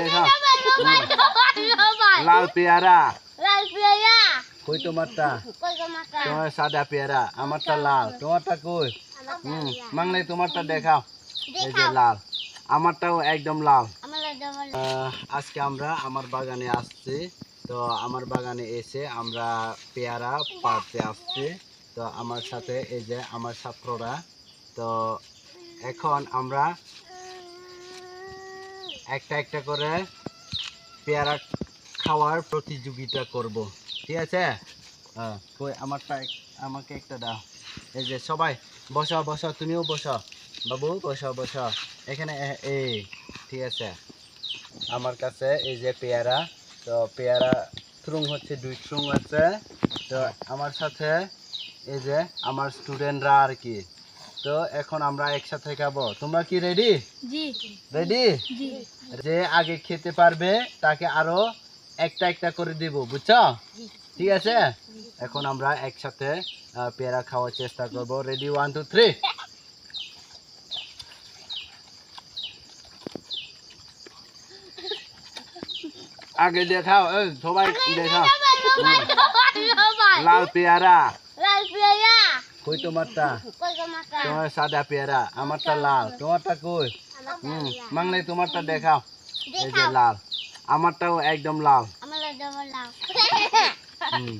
দেখা লাল পেয়ারা। লাল পেয়ারা কই তোমারটা? তোমার সাদা পেয়ারা আমারটা লাল। তোমারটা কই? হুম মাংলাই তোমারটা দেখাও। এই যে লাল। আমারটাও একদম লাল। আজকে আমরা আমার বাগানে আসছি। তো আমার বাগানে এসে আমরা পেয়ারা পাড়তে আসছি। তো আমার সাথে এই যে আমার ছাত্ররা। তো এখন আমরা একটা একটা করে পেয়ারা খাওয়ার প্রতিযোগিতা করব। ঠিক আছে? হ্যাঁ আমারটা আমাকে একটা দাও। এই যে, সবাই বসো বসো তুমিও বসো বাবু বসো বসো এখানে এই ঠিক আছে। আমার কাছে এই যে পেয়ারা, তো পেয়ারা থ্রুং হচ্ছে, দুই থ্রুং আছে। তো আমার সাথে এই যে, আমার স্টুডেন্টরা আর কি। তো এখন আমরা একসাথে খাব। তোমরা কি রেডি রেডি যে আগে খেতে পারবে তাকে আরও একটা একটা করে দিব বুঝছ? ঠিক আছে? এখন আমরা একসাথে পেয়ারা খাওয়ার চেষ্টা করব। রেডি ওয়ান টু থ্রি আগে দেখাও সবাই দেখাও। লাল পেয়ারা। কই তোমারটা? তোমার সাদা পেয়ারা আমারটা লাল। তোমারটা কই? হুম মাংলাই তোমারটা দেখাও। এই যে লাল। আমারটাও একদম লাল। হুম।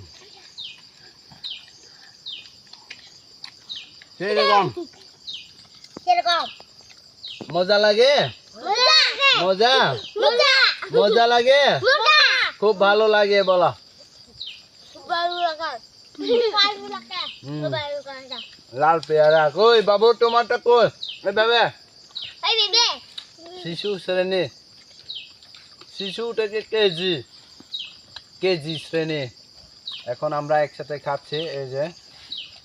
সেরকম মজা লাগে? মজা। মজা? লাগে? খুব ভালো লাগে বলো। বাবু লাগা। বাবু। লাল পেয়ারা। কই বাবু তোমারটা কই? এই বাবা এই দিদি। শিশু শ্রেণি। শিশুটাকে কেজি? কেজি শ্রেণি। এখন আমরা একসাথে খাচ্ছি এই যে।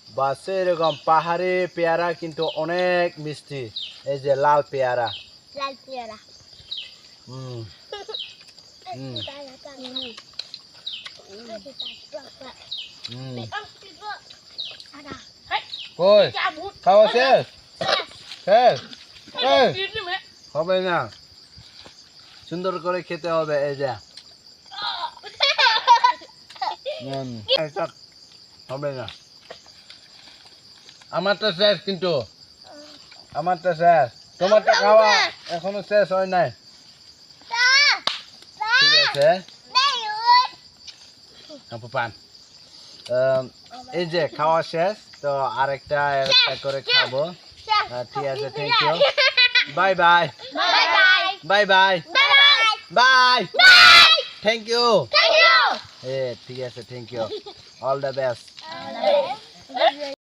বাস এরকম পাহাড়ি পেয়ারা কিন্তু অনেক মিষ্টি। এই যে লাল পেয়ারা। লাল পেয়ারা। হুম। হুম। হুম। কই? খাওয়া শেষ? শেষ? হবে না। সুন্দর করে খেতে হবে এই যে। হবে না। আমারটা শেষ কিন্তু। আমারটা শেষ। তোমারটা খাওয়া এখনও শেষ হয় নাই। ঠিক আছে। আম, এই যে খাওয়া শেষ তো আরেকটা একটা করে খাব। ঠিক আছে thank you bye bye bye bye bye thank you এ ঠিক আছে thank you all the best